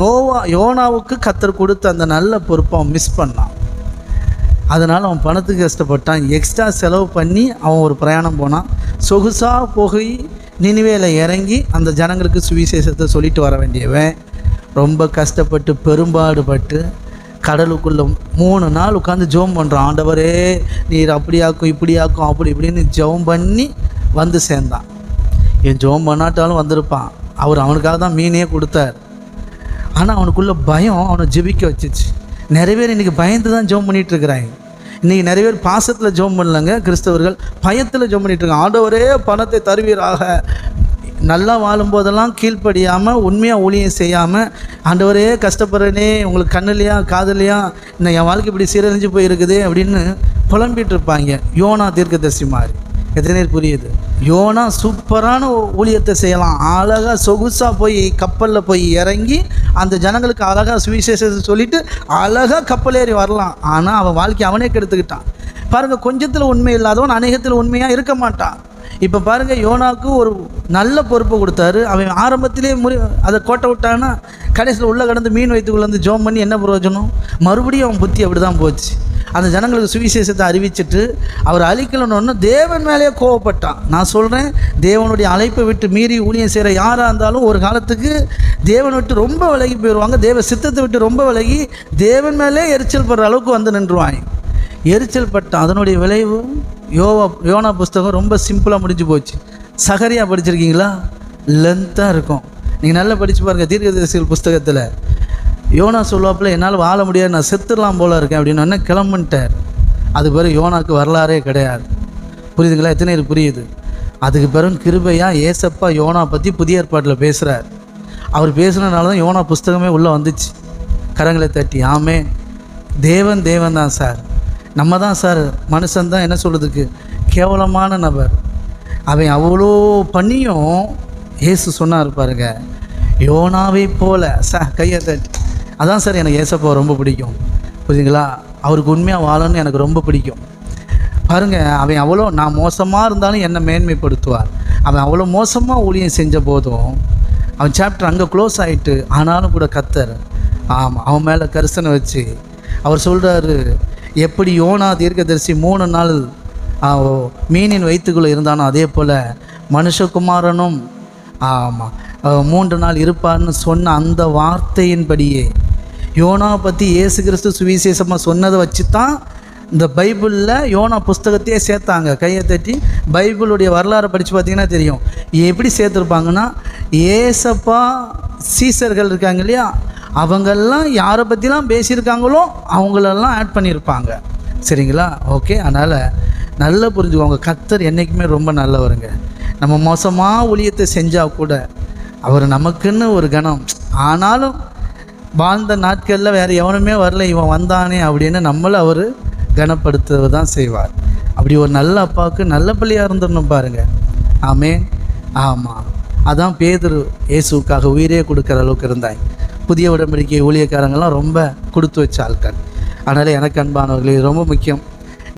நோவா யோனாவுக்கு கத்தர் கொடுத்த அந்த நல்ல பொறுப்பை அவன் மிஸ் பண்ணான். அதனால் அவன் பணத்துக்கு கஷ்டப்பட்டான். எக்ஸ்ட்ரா செலவு பண்ணி அவன் ஒரு பிரயாணம் போனான். சொகுசாக போய் நினைவேல இறங்கி அந்த ஜனங்களுக்கு சுவிசேஷத்தை சொல்லிட்டு வர வேண்டியவன். ரொம்ப கஷ்டப்பட்டு பெரும்பாடுபட்டு கடலுக்குள்ள மூணு நாள் உட்காந்து ஜோம் பண்ணுறான் ஆண்டவரே நீர் அப்படியாக்கும் இப்படியாக்கும் அப்படி இப்படின்னு ஜெபம் பண்ணி வந்து சேர்ந்தான். என் ஜெபம் பண்ணாட்டாலும் வந்திருப்பான். அவர் அவனுக்காக தான் மீனே கொடுத்தார். ஆனால் அவனுக்குள்ள பயம் அவனை ஜெபிக்க வச்சிச்சு. நிறைய பேர் இன்றைக்கி பயந்து தான் ஜோம் பண்ணிட்டு இருக்கிறாங்க. இன்றைக்கி நிறைய பேர் பாசத்தில் ஜோம் பண்ணலங்க கிறிஸ்தவர்கள். பயத்தில் ஜோம் பண்ணிட்டு இருக்காங்க. ஆண்டவரே பணத்தை தருவீராக. நல்லா வாழும்போதெல்லாம் கீழ்ப்படியாமல் உண்மையாக ஊழியம் செய்யாமல் ஆண்டவரே கஷ்டப்படுறேனே உங்களுக்கு கண்ணுலையா காதுலையா இன்னும் என் வாழ்க்கை இப்படி சீரழிஞ்சு போயிருக்குது அப்படின்னு புலம்பிட்டு இருப்பாங்க. யோனா தீர்க்கதர்சி மாதிரி. எத்தனை புரியுது. யோனா சூப்பரான ஊழியத்தை செய்யலாம். அழகாக சொகுசாக போய் கப்பலில் போய் இறங்கி அந்த ஜனங்களுக்கு அழகாக சுவிசேஷத்தை சொல்லிட்டு அழகாக கப்பல் ஏறி வரலாம். ஆனால் அவன் வாழ்க்கை அவனே கெடுத்துக்கிட்டான். பாருங்க கொஞ்சத்தில் உண்மை இல்லாதவன் அநேகத்தில் உண்மையாக இருக்க மாட்டான். இப்போ பாருங்க யோனாவுக்கு ஒரு நல்ல பொறுப்பு கொடுத்தாரு. அவன் ஆரம்பத்திலே முறி அதை கோட்டை விட்டான்னா கடைசியில் உள்ளே கடந்து மீன் வைத்துக்குள்ளே வந்து ஜோம் பண்ணி என்ன பிரயோஜனம்? மறுபடியும் அவன் புத்தி அப்படி தான் போச்சு. அந்த ஜனங்களுக்கு சுவிசேஷத்தை அறிவிச்சிட்டு அவர் அழிக்கலன்னு தேவன் மேலேயே கோவப்பட்டான். நான் சொல்கிறேன் தேவனுடைய அழைப்பை விட்டு மீறி ஊழியம் செய்கிற யாராக இருந்தாலும் ஒரு காலத்துக்கு தேவனை விட்டு ரொம்ப விலகி போயிடுவாங்க தேவ சித்தத்தை விட்டு ரொம்ப விலகி தேவன் மேலே எரிச்சல் படுற அளவுக்கு வந்து நின்றுவாங்க எரிச்சல் பட்டான் அதனுடைய விளைவு யோவா யோனா புஸ்தகம் ரொம்ப சிம்பிளாக முடிஞ்சு போச்சு. சகரியா படிச்சிருக்கீங்களா? லென்த்தாக இருக்கும். நீங்கள் நல்லா படித்து பாருங்கள் தீர்க்கதரிசிகள் புஸ்தகத்தில். யோனா சொல்லுவாப்புல என்னால் வாழ முடியாது நான் செத்துடலாம் போல இருக்கேன் அப்படின்னு உடனே கிளம்புன்ட்டார். அது பிறகு யோனாக்கு வரலாறே கிடையாது. புரியுதுங்களா? எத்தனை பேர் புரியுது? அதுக்கு பிறகு கிருபையாக ஏசப்பா யோனா பற்றி புதிய ஏற்பாட்டில் பேசுகிறார் அவர் பேசுனதுனால தான் யோனா புஸ்தகமே உள்ளே வந்துச்சு. கரங்களை தட்டி ஆமே தேவன் தேவன் தான் சார். நம்ம தான் சார். மனுஷன் தான் என்ன சொல்கிறதுக்கு கேவலமான நபர். அவன் அவ்வளோ பண்ணியும் இயேசு சொன்னார் பாருங்க யோனாவை போல. ச கையை தட்டி. அதான் சார் எனக்கு ஏசப்பா ரொம்ப பிடிக்கும். புரியுதுங்களா? அவருக்கு உண்மையாக வாழணும்னு எனக்கு ரொம்ப பிடிக்கும். பாருங்கள் அவன் அவ்வளோ நான் மோசமாக இருந்தாலும் என்னை மேன்மைப்படுத்துவார். அவன் அவ்வளோ மோசமாக ஊழியம் செஞ்ச போதும் அவன் சாப்டர் அங்கே க்ளோஸ் ஆகிட்டு ஆனாலும் கூட கத்தர் ஆமாம் அவன் மேலே கரிசனை வச்சு அவர் சொல்கிறாரு எப்படி யோனா தீர்க்கதரிசி மூணு நாள் ஓ, மீனின் வயிற்றுக்குள்ளே இருந்தானோ அதே போல் மனுஷகுமாரனும் ஆமாம் மூன்று நாள் இருப்பார்னு சொன்ன அந்த வார்த்தையின்படியே யோனாவை பற்றி ஏசு கிறிஸ்து சுவிசேஷமாக சொன்னதை வச்சு தான் இந்த பைபிளில் யோனா புஸ்தகத்தையே சேர்த்தாங்க. கையை தட்டி பைபிளுடைய வரலாறை படித்து பார்த்தீங்கன்னா தெரியும். எப்படி சேர்த்துருப்பாங்கன்னா ஏசப்பா சீசர்கள் இருக்காங்க இல்லையா? அவங்கெல்லாம் யாரை பற்றிலாம் பேசியிருக்காங்களோ அவங்களெல்லாம் ஆட் பண்ணியிருப்பாங்க. சரிங்களா? ஓகே? அதனால் நல்லா புரிஞ்சுக்கோங்க. கத்தர் என்றைக்குமே ரொம்ப நல்லவருங்க. நம்ம மோசமாக ஊழியத்தை செஞ்சால் கூட அவர் நமக்குன்னு ஒரு கணம். ஆனாலும் வாழ்ந்த நாட்களில் வேறு எவனுமே வரல இவன் வந்தானே அப்படின்னு நம்மளை அவர் கனப்படுத்துவது தான் செய்வார். அப்படி ஒரு நல்ல அப்பாவுக்கு நல்ல பிள்ளையாக இருந்துடணும் பாருங்கள் ஆமே. ஆமாம் அதான் பேதுரு இயேசுக்காக உயிரே கொடுக்குற அளவுக்கு இருந்தாய். புதிய உடன்படிக்கை ஊழியக்காரங்கள்லாம் ரொம்ப கொடுத்து வச்ச ஆட்கள். அதனால் எனக்கு அன்பானவர்களே ரொம்ப முக்கியம்.